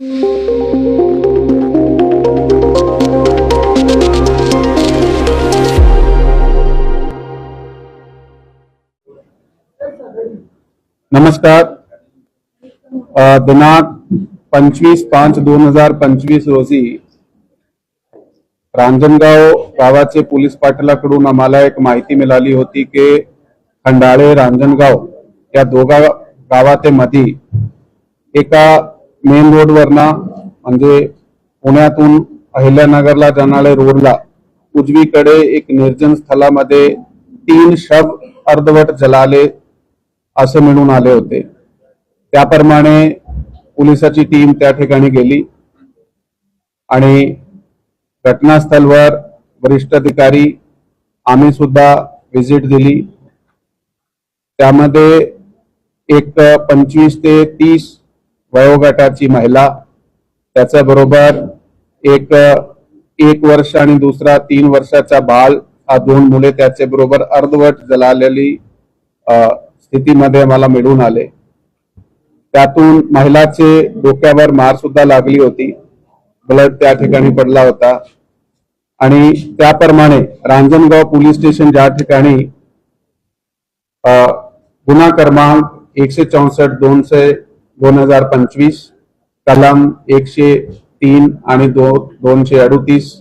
नमस्कार. दिनांक पंचवीस पाच दोन हजार पंचवीस रोजी रांजणगाव गावाचे पोलीस पाटलाकडून आम्हाला एक माहिती मिळाली होती की खंडाळे रांजणगाव या दोघा गावाते मधी एका मेन रोडवरनं म्हणजे पुण्यातून अहिल्यानगरला जाणाऱ्या रोडला उजवीकडे एक निर्जन स्थलामध्ये तीन शव अर्धवट जलाले असे मिळून आले होते. त्याप्रमाणे पोलिसाची टीम त्या ठिकाणी गेली आणि घटनास्थळवर वरिष्ठ अधिकारी आम्ही सुद्धा व्हिजिट दिली. त्यामध्ये एक पंचवीस ते तीस वयोगटाची महिला त्याच्याबरोबर एक एक वर्ष आणि दुसरा तीन वर्षाचा बाळ हा दोन मुले त्याच्याबरोबर अर्धवट जलालेली स्थितीमध्ये मला मिळून आले. त्यातून महिलाचे डोक्यावर मार सुद्धा लागली होती. ब्लड त्या ठिकाणी पडला होता. आणि त्याप्रमाणे रांजणगाव पोलीस स्टेशन ज्या ठिकाणी गुन्हा क्रमांक एकशे चौसष्ट दोनशे दोन हजार पंचवीस कलम एकशे तीन आणि दो दोनशे अडुतीस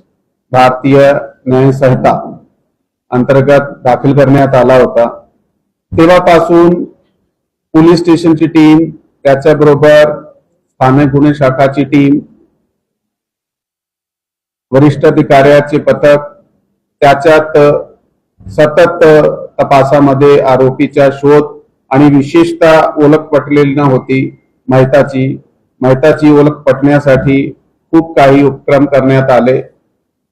भारतीय न्यायसंहिता अंतर्गत दाखल करण्यात आला होता. तेव्हापासून पोलीस स्टेशनची टीम त्याच्याबरोबर स्थानिक गुन्हे शाखाची टीम वरिष्ठ अधिकाऱ्याचे पथक त्याच्यात सतत तपासामध्ये आरोपीचा शोध आणि विशेषतः ओळख पटलेली नव्हती. माहिताची माहिताची ओळख पटण्यासाठी खूप काही उपक्रम करण्यात आले.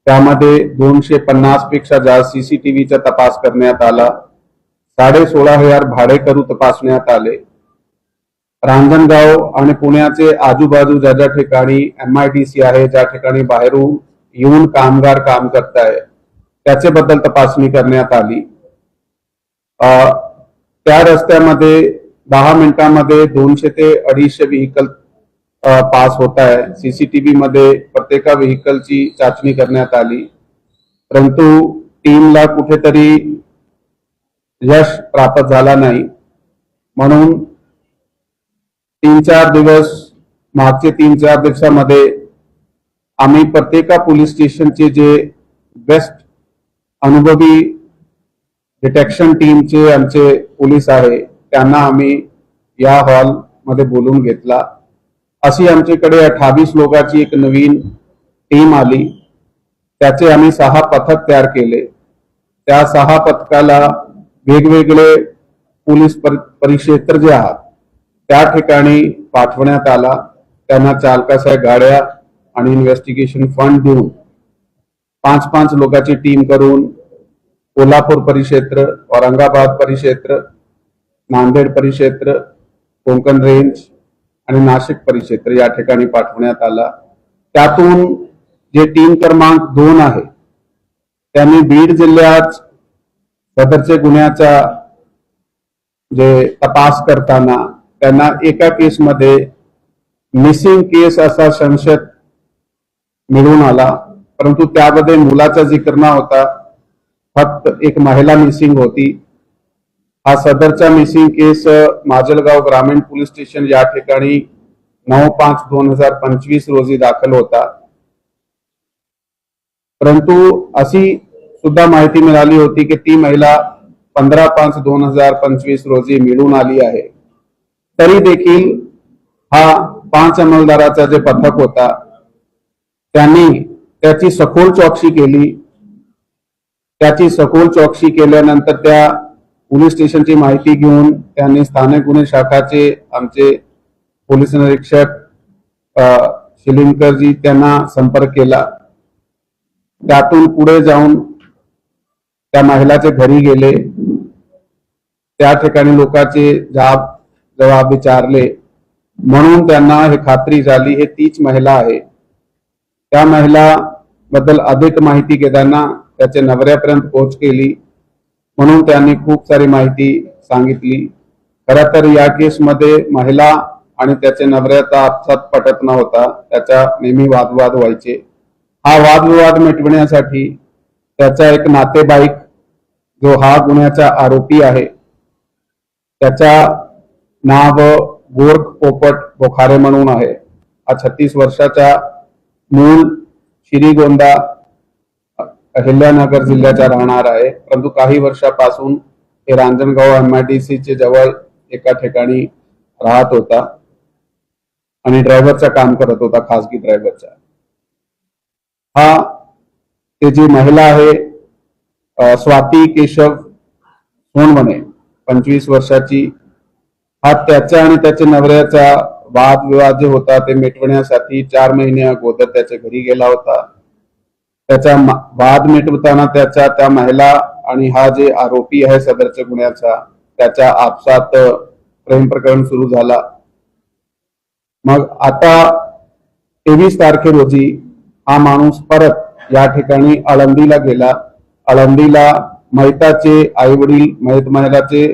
त्यामध्ये दोनशे पन्नासपेक्षा जास्त सीसीटीव्हीचा तपास करण्यात आला. साडे सोळा हजार भाडेकरू तपासण्यात आले. रांजणगाव आणि पुण्याचे आजूबाजू ज्या ज्या ठिकाणी एम आय डी सी आहे ज्या ठिकाणी बाहेरून येऊन कामगार काम करताय त्याच्याबद्दल तपासणी करण्यात आली. त्या रस्त्यामध्ये दहा मिनिटांमध्ये दोनशे ते अडीचशे व्हेकल पास होत आहे. सीसीटीव्ही मध्ये प्रत्येका व्हेकलची चाचणी करण्यात आली. परंतु टीमला कुठेतरी यश प्राप्त झाला नाही. म्हणून तीन चार दिवस मागचे तीन चार दिवसामध्ये आम्ही प्रत्येका पोलीस स्टेशनचे जे बेस्ट अनुभवी डिटेक्शन टीमचे आमचे पोलीस आहे त्यांना आम्ही या हॉलमध्ये बोलून घेतला. अशी आमच्याकडे अठ्ठावीस लोकांची एक नवीन टीम आली. त्याचे आम्ही सहा पथक तयार केले. त्या सहा पथकाला वेगवेगळे पोलीस परि- परिक्षेत्र जे आहात त्या ठिकाणी पाठवण्यात आला. त्यांना चालकाच्या गाड्या आणि इन्व्हेस्टिगेशन फंड देऊन पाच पाच लोकांची टीम करून कोल्हापूर परिक्षेत्र औरंगाबाद परिक्षेत्र नांदेड परिक्षेत्र कोंकण रेंज आणि नाशिक परिक्षेत्र या ठिकाणी पाठवण्यात आला. त्यातून जे टीम क्रमांक दोन आहे त्यांनी बीड जिल्ह्यात सदरचे गुन्ह्याचा जे तपास करताना त्यांना एका केसमध्ये मिसिंग केस असा संशय मिळून आला. परंतु त्यामध्ये मुलाचा जिकर न होता फक्त एक महिला मिसिंग होती. हा सदरचा मिसिंग केस माजलगाव ग्रामीण पोलीस स्टेशन या ठिकाणी नऊ पाच दोन हजार पंचवीस रोजी दाखल होता. परंतु अशी सुद्धा माहिती मिळाली होती की ती महिला पंधरा पाच दोन हजार पंचवीस रोजी मिळून आली आहे. तरी देखील हा पाच अंमलदाराचा जे पथक होता त्यांनी त्याची सखोल चौकशी केली. त्याची सखोल चौकशी केल्यानंतर त्या पोलीस स्टेशनची माहिती घेऊन त्यांनी स्थानिक गुन्हे शाखाचे आमचे पोलीस निरीक्षक शिलिंगकरजी त्यांना संपर्क केला. त्यातून पुढे जाऊन त्या महिलाचे घरी गेले. त्या ठिकाणी लोकांचे जाब जबाब विचारले. म्हणून त्यांना हे खात्री झाली हे तीच महिला आहे. त्या महिला बद्दल अधिक माहिती घेताना त्याच्या नवऱ्यापर्यंत पोहोच केली. म्हणून त्यांनी खूप सारी माहिती सांगितली. खरं तर या केसमध्ये महिला आणि त्याचे नवऱ्याचा आपसात पटत नव्हता त्याचा नेहमी वादविवाद व्हायचे. हा वादविवाद मिटविण्यासाठी त्याचा एक नातेबाईक जो हा गुन्ह्याचा आरोपी आहे त्याचा नाव गोरख पोपट बोखारे म्हणून आहे. हा छत्तीस वर्षाचा मूळ श्रीगोंदा अहिल्यानगर जिल्ह्याचा राहणार आहे. परंतु काही वर्षापासून हे रांजणगाव एमआयडीसी चे जवळ एका ठिकाणी राहत होता आणि ड्रायव्हरचा काम करत होता खासगी ड्रायव्हरचा हा ते जी महिला आहे स्वाती केशव सोनवणे पंचवीस वर्षाची. हा त्याच्या आणि त्याच्या नवऱ्याचा वादविवाद जे होता ते मिटवण्यासाठी चार महिने अगोदर त्याच्या घरी गेला होता. त्याचा वाद मिटवताना त्याच्या त्या महिला आणि हा जे आरोपी आहे सदरच्या गुन्ह्याचा त्याच्या आपसात प्रेम प्रकरण सुरू झाला. मग आता तेवीस तारखे रोजी हा माणूस परत या ठिकाणी आळंदीला गेला. आळंदीला मैताचे आई वडील मैत महिलाचे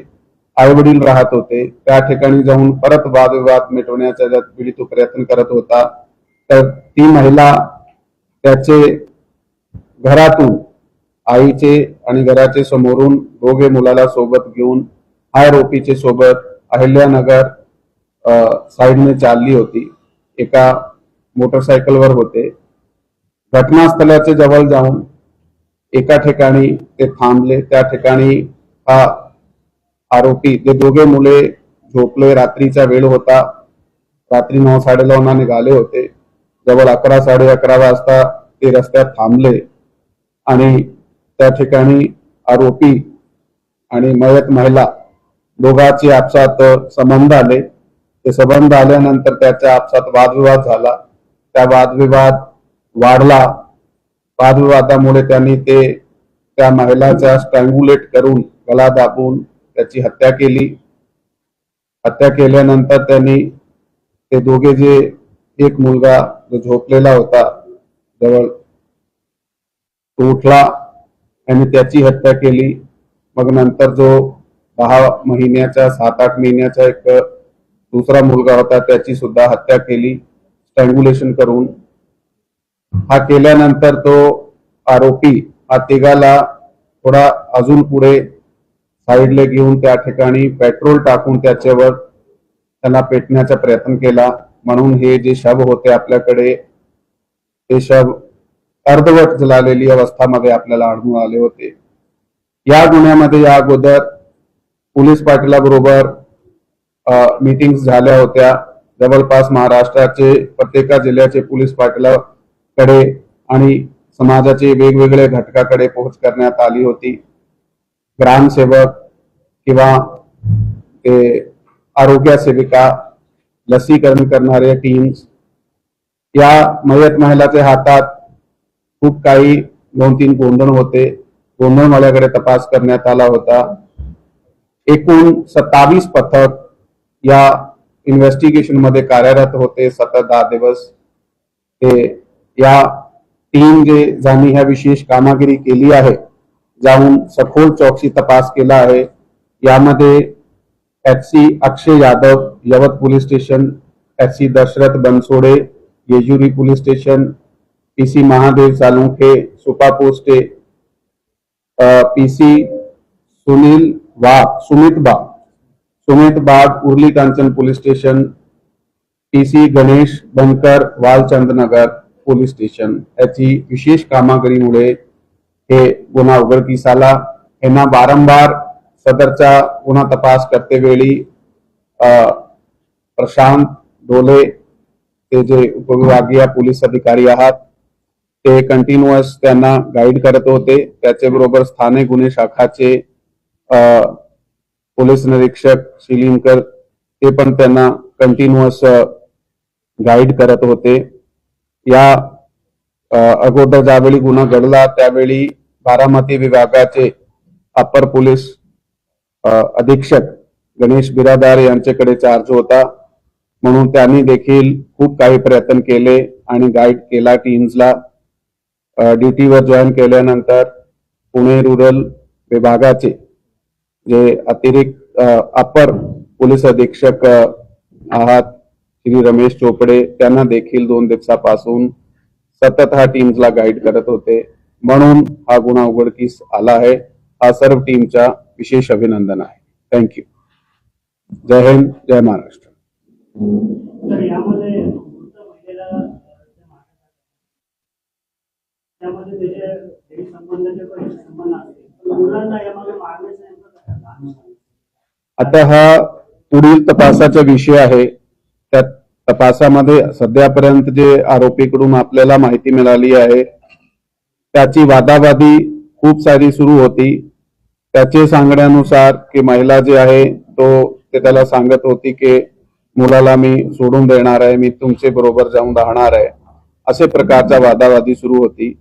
आई वडील राहत होते. त्या ठिकाणी जाऊन परत वादविवाद मिटवण्याचा पीडित तो प्रयत्न करत होता. तर ती महिला त्याचे घरातून आईचे आणि घराचे समोरून दोघे मुलाला सोबत घेऊन आरोपीचे सोबत अहिल्यानगर साईडने चालली होती. एका मोटरसायकलवर होते. घटनास्थळाच्या जवळ जाऊन एका ठिकाणी ते थांबले. त्या ठिकाणी हा आरोपी ते दोघे मुले झोपले रात्रीचा वेळ होता. रात्री नऊ साडेनऊला निघाले होते. जवळ अकरा साडे अकरा वाजता ते रस्त्यात थांबले. आणि त्या ठिकाणी आरोपी आणि मयत महिला दोघांचे आपसात संबंध आले. ते संबंध आल्यानंतर त्याच्या आपसात वादविवाद झाला. त्या वादविवाद वाढला. वादविवादामुळे त्यांनी ते त्या महिलाचा स्ट्रँग्युलेट करून गला दाबून त्याची हत्या केली. हत्या केल्यानंतर त्यांनी ते दोघे जे एक मुलगा जो झोपलेला होता जवळ तो उठला आणि त्याची हत्या केली. मग नंतर जो दहा महिन्याचा सात आठ महिन्याचा एक दुसरा मुलगा होता त्याची सुद्धा हत्या केली स्ट्रँग्युलेशन करून. हा केल्यानंतर तो आरोपी हा तिघाला थोडा अजून पुढे साईडला घेऊन त्या ठिकाणी पेट्रोल टाकून त्याच्यावर त्यांना पेटण्याचा प्रयत्न केला. म्हणून हे जे शव होते आपल्याकडे ते शव अर्धवट झालेली अवस्थामध्ये आपल्याला आढळून आले होते. या गुन्ह्यामध्ये या अगोदर पोलीस पाटलाबरोबर मीटिंग्स झाल्या होत्या. जवळपास महाराष्ट्राचे प्रत्येका जिल्ह्याचे पोलीस पाटलाकडे आणि समाजाचे वेगवेगळे घटकाकडे पोहोच करण्यात आली होती. ग्रामसेवक किंवा ते आरोग्य सेविका लसीकरण करणारे टीम्स या मयत महिलाच्या हातात खूप काही दोन तीन गोंधळ होते. गोंधळ माझ्याकडे तपास करण्यात आला होता. एकूण सत्तावीस पथक या इन्व्हेस्टिगेशनमध्ये कार्यरत होते. सतत दहा दिवस. ते या टीम जे ज्यांनी ह्या विशेष कामगिरी केली आहे जाऊन सखोल चौकशी तपास केला आहे यामध्ये F C Akshay Yadav Yavat police station F C Dashrath Bansode Yejuri police station PC Mahadev Salunkhe Supa पोस्टे PC Sunil Wagh Sumit Bag Sumit Bag Urli Kanchan police station PC Ganesh Bankar Walchandnagar police station. याची विशेष कामगिरीमुळे हे गुन्हा उघडकीस आला. यांना वारंवार सदरचा गुन्हा तपास करतेवेळी प्रशांत डोले ते जे उपविभागीय पोलीस अधिकारी आहात ते कंटिन्युअस त्यांना गाईड करत होते. त्याच्याबरोबर स्थानिक गुन्हे शाखाचे पोलीस निरीक्षक शिलिंकर ते पण त्यांना कंटिन्युअस गाईड करत होते. या अगोदर ज्यावेळी गुन्हा घडला त्यावेळी बारामती विभागाचे अपर पोलीस अधीक्षक गणेश बिरादार यांच्याकडे चार्ज होता. म्हणून त्यांनी देखील खूप काही प्रयत्न केले आणि गाईड केला टीम्सला ड्युटीवर जॉईन केल्यानंतर पुणे रुरल विभागाचे जे अतिरिक्त अपर पोलीस अधीक्षक आहात श्री रमेश चोपडे त्यांना देखील दोन दिवसापासून सतत हा टीमला गाईड करत होते. म्हणून हा गुन्हा उघडकीस आला आहे. हा सर्व टीमचा विशेष अभिनंदन आहे. थँक्यू जय हिंद जय महाराष्ट्र तर यामध्ये मृत महिलेला अ, जे मारण्यात आलं, त्यामध्ये त्याचे काही संबंधाचे संबंध असतील. मुलांना यामध्ये मारण्याचं नेमकं आता हा पुढील तपासाचा विषय आहे. त्या तपासामध्ये सध्यापर्यंत जे आरोपीकडून आपल्याला माहिती मिळाली आहे त्याची वादावादी खूप सारी सुरू होती. त्याचे सांगण्यानुसार की महिला जे आहे तो ते त्याला सांगत होती की मुलाला मी सोडून देणार आहे मी तुमचे बरोबर जाऊन राहणार आहे. असे प्रकारचा वादावादी सुरू होती.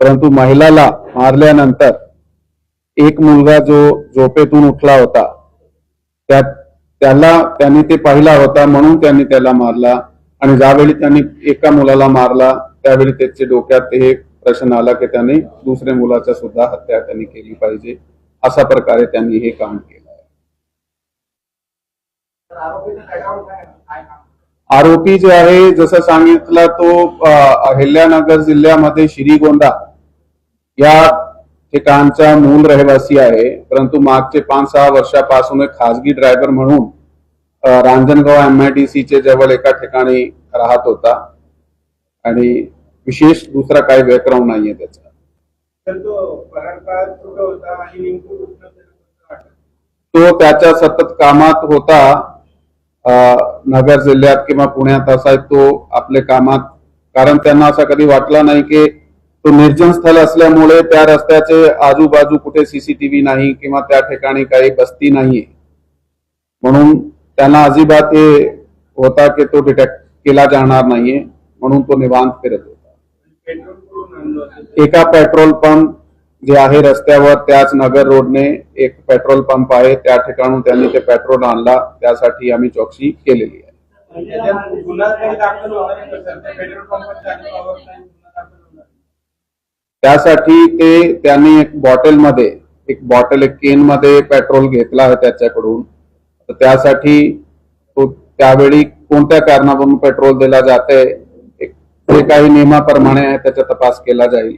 परंतु महिलाला मारल्यानंतर एक मुलगा जो झोपेतून उठला होता त्या त्याला त्यांनी ते पाहिला होता म्हणून त्यांनी त्याला मारला आणि ज्यावेळी त्यांनी एका मुलाला मारला त्यावेळी त्याच्या डोक्यात हे प्रश्न आला की त्यांनी दुसऱ्या मुलाचा सुद्धा हत्या त्यांनी केली पाहिजे अशा प्रकारे त्यांनी हे काम केलं आहे? आरोपी जे आहे जसं सांगितलं तो अहिल्यानगर जिल्ह्यामध्ये श्रीगोंदा या ठिकाणचा मूल रहिवासी आहे. परंतु मागचे पाच सहा वर्षापासून एक खासगी ड्रायव्हर म्हणून रांजणगाव एमआयडीसी चे जवळ एका ठिकाणी राहत होता. आणि विशेष दुसरा काही बॅकग्राऊंड नाहीये त्याचा. तो त्याच्या सतत कामात होता. नगर जिल्ह्यात किंवा पुण्यात असा तो आपले कामात कारण त्यांना असा कधी वाटला नाही की तो निर्जन स्थळ असल्यामुळे त्या रस्त्याचे आजूबाजू कुठे सीसीटीव्ही नाही किंवा त्या ठिकाणी काही बस्ती नाहीये म्हणून त्यांना अजिबात हे होता की तो डिटेक्ट केला जाणार नाहीये म्हणून तो निवांत फिरत होता. एका पेट्रोल पंप जे आहे रस्त्यावर त्याच नगर रोडने एक पेट्रोल पंप आहे. त्या ठिकाणून त्यांनी ते पेट्रोल आणला. त्यासाठी आम्ही चौकशी केलेली आहे. त्यासाठी ते त्यांनी एक बॉटलमध्ये एक बॉटल एक केन मध्ये पेट्रोल घेतला आहे त्याच्याकडून. तर त्यासाठी तो त्यावेळी कोणत्या कारणावरून पेट्रोल दिला जाते एक- जे काही नियमाप्रमाणे आहे त्याचा तपास केला जाईल.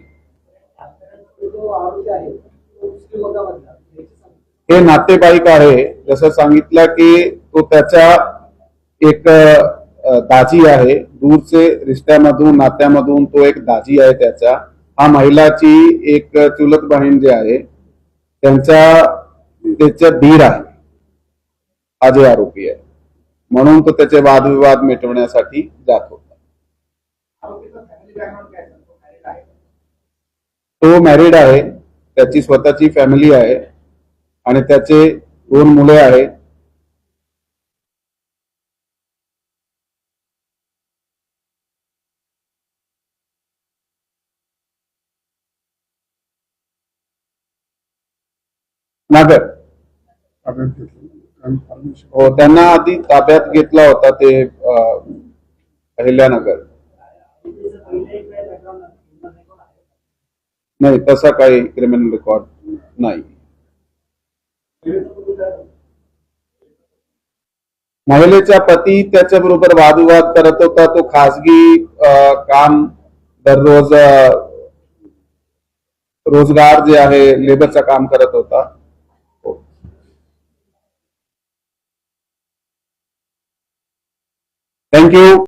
हे नातेवाईक आहे जसं सांगितलं की तो त्याच्या एक दाजी आहे दूरचे रिश्त्यामधून नात्यामधून तो एक दाजी आहे त्याचा. हा महिलाची एक चुलत बहीण जे आहे त्यांच्या त्याच्या धीर आहे. हा जे आरोपी आहे. म्हणून तो त्याचे वादविवाद मिटवण्यासाठी जात होता आरोपीचा family background काय सर? तो married आहे. तो मॅरिड आहे त्याची स्वतःची फॅमिली आहे आणि त्याचे दोन मुले आहेत. नागर. हो त्यांना आधी ताब्यात घेतला होता ते अहिल्यानगर त्याचं पहिलं एक वेळ background आहे, criminal record आहे. नाही तसा काही क्रिमिनल रेकॉर्ड नाही. महिलेचा पती त्याच्या बरोबर वादविवाद करत होता. तो खासगी काम दररोज रोजगार जे आहे लेबरचं काम करत होता. हो. थँक्यू